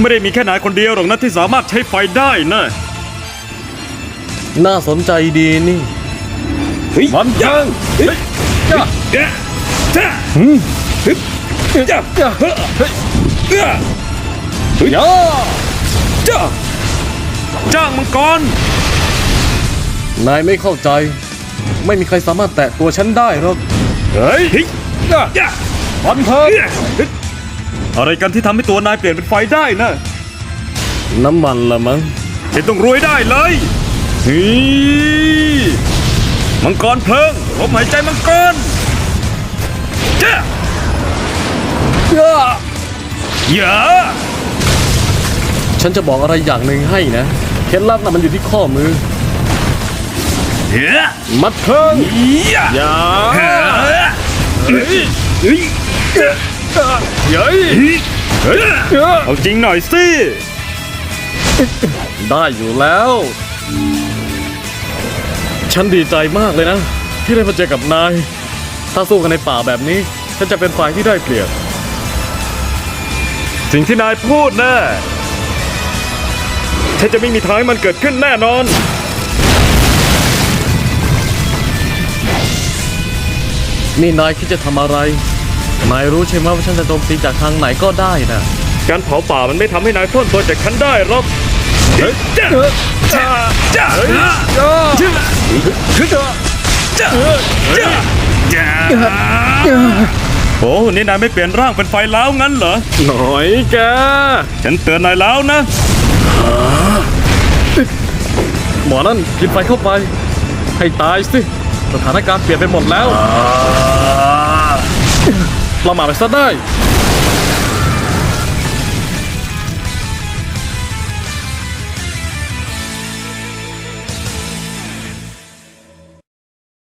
ไม่ได้มีแค่นายคนเดียวหรอกนะที่สามารถใช้ไฟได้นะน่าสนใจดีนี่ มันเทิงจ้าจ้าจ้าจ้าย่าจ้าย่าจ้าจ้างมังกร นายไม่เข้าใจ ไม่มีใครสามารถแตะตัวฉันได้หรอก เฮ้ยย่าจ้ามันเทิง อะไรกันที่ทำให้ตัวนายเปลี่ยนเป็นไฟได้นะน้ำมันละมั้งฉันต้องรวยได้เลยนี่มังกรเพลิงลมหายใจมังกรจ้าย่าอย่าฉันจะบอกอะไรอย่างหนึ่งให้นะ เคล็ดลับน่ะมันอยู่ที่ข้อมือ เฮ้ยมัดเทิงอย่าอย่าเฮ้ยเฮ้ย เย้ยเฮ้ยเอาจริงหน่อยสิ ได้อยู่แล้ว ฉันดีใจมากเลยนะ ที่ได้มาเจอกับนาย ถ้าสู้กันในป่าแบบนี้ ฉันจะเป็นฝ่ายที่ได้เปรียบ สิ่งที่นายพูดนะฉันจะไม่มีทางให้มันเกิดขึ้นแน่นอน นี่นายคิดจะทำอะไร นายรู้ใช่ไหมว่าฉันจะโจมตีจากทางไหนก็ได้นะการเผาป่ามันไม่ทำให้นายพ้นตัวจากฉันได้หรอกจ้าจ้าจ้าจ้าย่าจ้าจ้าจ้าโอ้นี่นายไม่เปลี่ยนร่างเป็นไฟแล้วงั้นเหรอ หน่อยแกฉันเตือนนายแล้วนะ หมอนั่นกินไฟเข้าไป ให้ตายสิ สถานการณ์เปลี่ยนไปหมดแล้ว Lamar está daí.